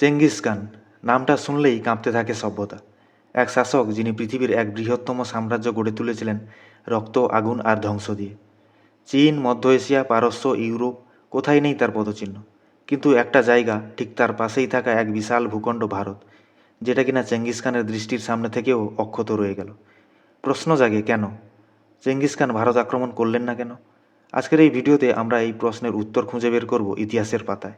Genghis Khan নামটা শুনলেই কাঁপতে থাকে সভ্যতা। এক শাসক যিনি পৃথিবীর এক বৃহত্তম সাম্রাজ্য গড়ে তুলেছিলেন, রক্ত, আগুন আর ধ্বংস দিয়ে। চীন, মধ্য এশিয়া, পারস্য, ইউরোপ, কোথায় নেই তার পদচিহ্ন। কিন্তু একটা জায়গা ঠিক তার পাশেই থাকা এক বিশাল ভূখণ্ড ভারত, যেটা কিনা চেঙ্গিস খানের দৃষ্টির সামনে থেকেও অক্ষত রয়ে গেল। প্রশ্ন জাগে, কেন? চেঙ্গিস খান ভারত আক্রমণ করলেন না কেন? আজকের এই ভিডিওতে আমরা এই প্রশ্নের উত্তর খুঁজে বের করব ইতিহাসের পাতায়।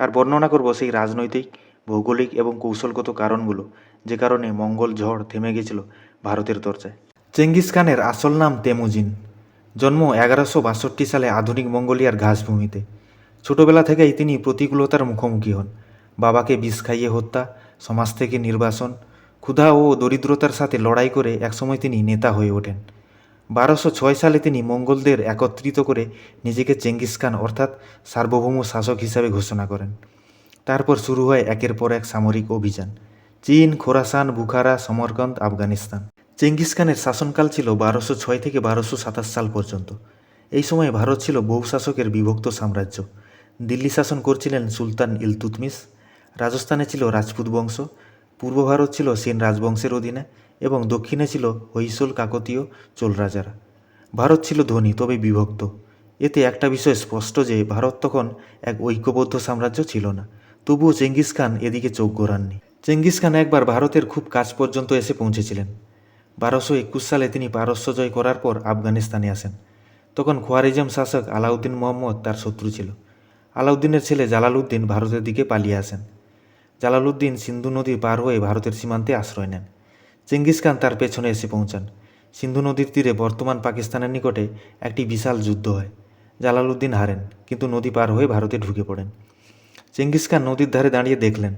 আর বর্ণনা করব সেই রাজনৈতিক, ভৌগোলিক এবং কৌশলগত কারণগুলো, যে কারণে মঙ্গল ঝড় থেমে গেছিল ভারতের দরজায়। চেঙ্গিস খানের আসল নাম তেমুজিন। জন্ম এগারোশো বাষট্টি সালে আধুনিক মঙ্গোলিয়ার ঘাসভূমিতে। ছোটবেলা থেকেই তিনি প্রতিকূলতার মুখোমুখি হন। বাবাকে বিষ খাইয়ে হত্যা, সমাজ থেকে নির্বাসন, ক্ষুধা ও দরিদ্রতার সাথে লড়াই করে একসময় তিনি নেতা হয়ে ওঠেন। বারোশো ছয় সালে তিনি মঙ্গলদের একত্রিত করে নিজেকে চেঙ্গিস খান অর্থাৎ সার্বভৌম শাসক হিসাবে ঘোষণা করেন। তারপর শুরু হয় একের পর এক সামরিক অভিযান। চীন, Khorasan, Bukhara, Samarkand, Afghanistan. Genghis খানের শাসনকাল ছিল বারোশো ছয় থেকে বারোশো সাতাশ সাল পর্যন্ত। এই সময় ভারত ছিল বহু শাসকের বিভক্ত সাম্রাজ্য। দিল্লি শাসন করছিলেন সুলতান ইলতুতমিস রাজস্থানে ছিল রাজপুত বংশ। পূর্ব ভারত ছিল সেন রাজবংশের অধীনে। এবং দক্ষিণে ছিল হৈসল কাকতীয় চোল রাজারা ভারত ছিল ধনী, তবে বিভক্ত। এতে একটা বিষয় স্পষ্ট যে, ভারত তখন এক ঐক্যবদ্ধ সাম্রাজ্য ছিল না। তবুও চেঙ্গিস খান এদিকে চোখ গড়াননি। চেঙ্গিস খান একবার ভারতের খুব কাছ পর্যন্ত এসে পৌঁছেছিলেন। বারোশো একুশ সালে তিনি পারস্য জয় করার পর আফগানিস্তানে আসেন। তখন খোয়ারিজম শাসক আলাউদ্দিন মোহাম্মদ তার শত্রু ছিল। আলাউদ্দিনের ছেলে জালালউদ্দিন ভারতের দিকে পালিয়ে আসেন। জালালউদ্দিন সিন্ধু নদী পার হয়ে ভারতের সীমান্তে আশ্রয় নেন। চেঙ্গিস খান তার পেছনে এসে পৌঁছান। সিন্ধু নদীর তীরে বর্তমান পাকিস্তানের নিকটে একটি বিশাল যুদ্ধ হয়, জালালউদ্দিন হারেন, কিন্তু নদী পার হয়ে ভারতে ঢুকে পড়েন। চেঙ্গিস খান নদীর ধারে দাঁড়িয়ে দেখলেন,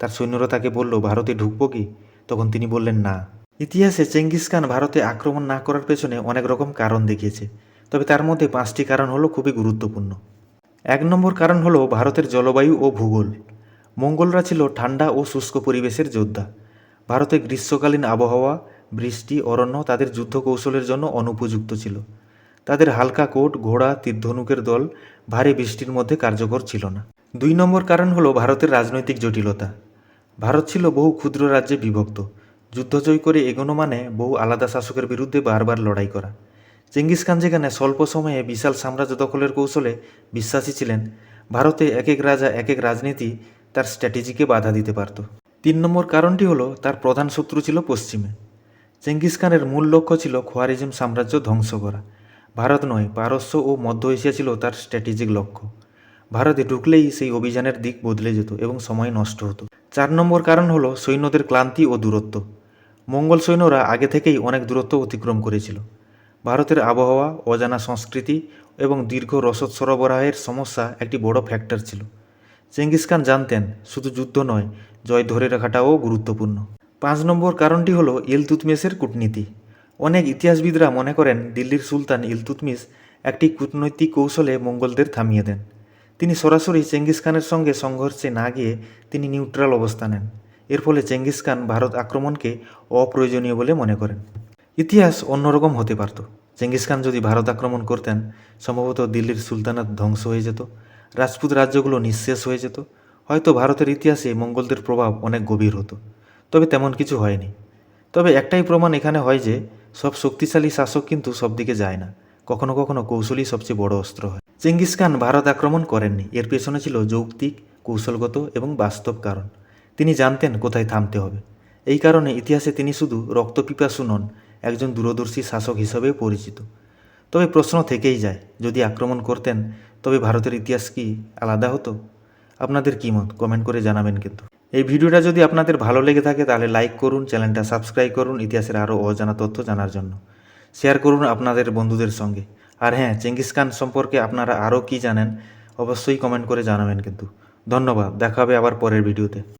তার সৈন্যরা তাকে বলল, ভারতে ঢুকবো কি? তখন তিনি বললেন, না। ইতিহাসে চেঙ্গিস খান ভারতে আক্রমণ না করার পেছনে অনেক রকম কারণ দেখিয়েছে, তবে তার মধ্যে পাঁচটি কারণ হলো খুবই গুরুত্বপূর্ণ। এক নম্বর কারণ হলো ভারতের জলবায়ু ও ভূগোল। মঙ্গলরা ছিল ঠান্ডা ও শুষ্ক পরিবেশের যোদ্ধা। ভারতে গ্রীষ্মকালীন আবহাওয়া, বৃষ্টি, অরণ্য তাদের যুদ্ধ কৌশলের জন্য অনুপযুক্ত ছিল। তাদের হালকা কোট, ঘোড়া, তীরধনুকের দল ভারী বৃষ্টির মধ্যে কার্যকর ছিল না। দুই নম্বর কারণ হলো ভারতের রাজনৈতিক জটিলতা। ভারত ছিল বহু ক্ষুদ্র রাজ্যে বিভক্ত। যুদ্ধ জয় করে এগোনো মানে বহু আলাদা শাসকের বিরুদ্ধে বারবার লড়াই করা। চেঙ্গিস খান যেখানে স্বল্প সময়ে বিশাল সাম্রাজ্য দখলের কৌশলে বিশ্বাসী ছিলেন, ভারতে এক এক রাজা, এক এক রাজনীতি তার স্ট্র্যাটেজিকে বাধা দিতে পারত। তিন নম্বর কারণটি হলো তার প্রধান শত্রু ছিল পশ্চিমে। চেঙ্গিস খানের মূল লক্ষ্য ছিল খোয়ারিজম সাম্রাজ্য ধ্বংস করা। ভারত নয়, পারস্য ও মধ্য এশিয়া ছিল তার স্ট্র্যাটেজিক লক্ষ্য। ভারতে ঢুকলেই সেই অভিযানের দিক বদলে যেত এবং সময় নষ্ট হতো। চার নম্বর কারণ হলো সৈন্যদের ক্লান্তি ও দূরত্ব। মঙ্গল সৈন্যরা আগে থেকেই অনেক দূরত্ব অতিক্রম করেছিল। ভারতের আবহাওয়া, অজানা সংস্কৃতি এবং দীর্ঘ রসদ সরবরাহের সমস্যা একটি বড় ফ্যাক্টর ছিল। চেঙ্গিস খান জানতেন, শুধু যুদ্ধ নয় জয় ধরে রাখাটাও গুরুত্বপূর্ণ। পাঁচ নম্বর কারণটি হলো ইলতুতমিসের কূটনীতি। অনেক ইতিহাসবিদরা মনে করেন দিল্লির সুলতান ইলতুতমিস একটি কূটনৈতিক কৌশলে মঙ্গলদের থামিয়ে দেন। তিনি সরাসরি চেঙ্গিস খানের সঙ্গে সংঘর্ষে না গিয়ে তিনি নিউট্রাল অবস্থা নেন। এর ফলে চেঙ্গিস খান ভারত আক্রমণকে অপ্রয়োজনীয় বলে মনে করেন। ইতিহাস অন্যরকম হতে পারত। চেঙ্গিস খান যদি ভারত আক্রমণ করতেন, সম্ভবত দিল্লির সুলতানাত ধ্বংস হয়ে যেত। রাজপুত রাজ্যগুলো নিঃশেষ হয়ে যেত। হয়তো ভারতের ইতিহাসে মঙ্গলদের প্রভাব অনেক গভীর হতো, তবে তেমন কিছু হয়নি। তবে একটাই প্রমাণ এখানে হয় যে, সব শক্তিশালী শাসক কিন্তু সব দিকে যায় না, কখনো কখনো কৌশলই সবচেয়ে বড় অস্ত্র হয়। চেঙ্গিস খান ভারত আক্রমণ করেননি, এর পেছনে ছিল যৌক্তিক, কৌশলগত এবং বাস্তব কারণ। তিনি জানতেন কোথায় থামতে হবে। এই কারণে ইতিহাসে তিনি শুধু রক্তপিপাসু নন, একজন দূরদর্শী শাসক হিসেবে পরিচিত। তবে প্রশ্ন থেকেই যায়, যদি আক্রমণ করতেন, তবে ভারতের ইতিহাস কি আলাদা হতো? আপনাদের কী মত? কমেন্ট করে জানাবেন কিন্তু। এই ভিডিওটা যদি আপনাদের ভালো লেগে থাকে, তাহলে লাইক করুন, চ্যানেলটা সাবস্ক্রাইব করুন, ইতিহাসের আরও অজানা তথ্য জানার জন্য। শেয়ার করুন আপনাদের বন্ধুদের সঙ্গে। আর হ্যাঁ চেঙ্গিস খান সম্পর্কে আপনারা আরও কী জানেন, অবশ্যই কমেন্ট করে জানাবেন কিন্তু। ধন্যবাদ, দেখা হবে আবার পরের ভিডিওতে।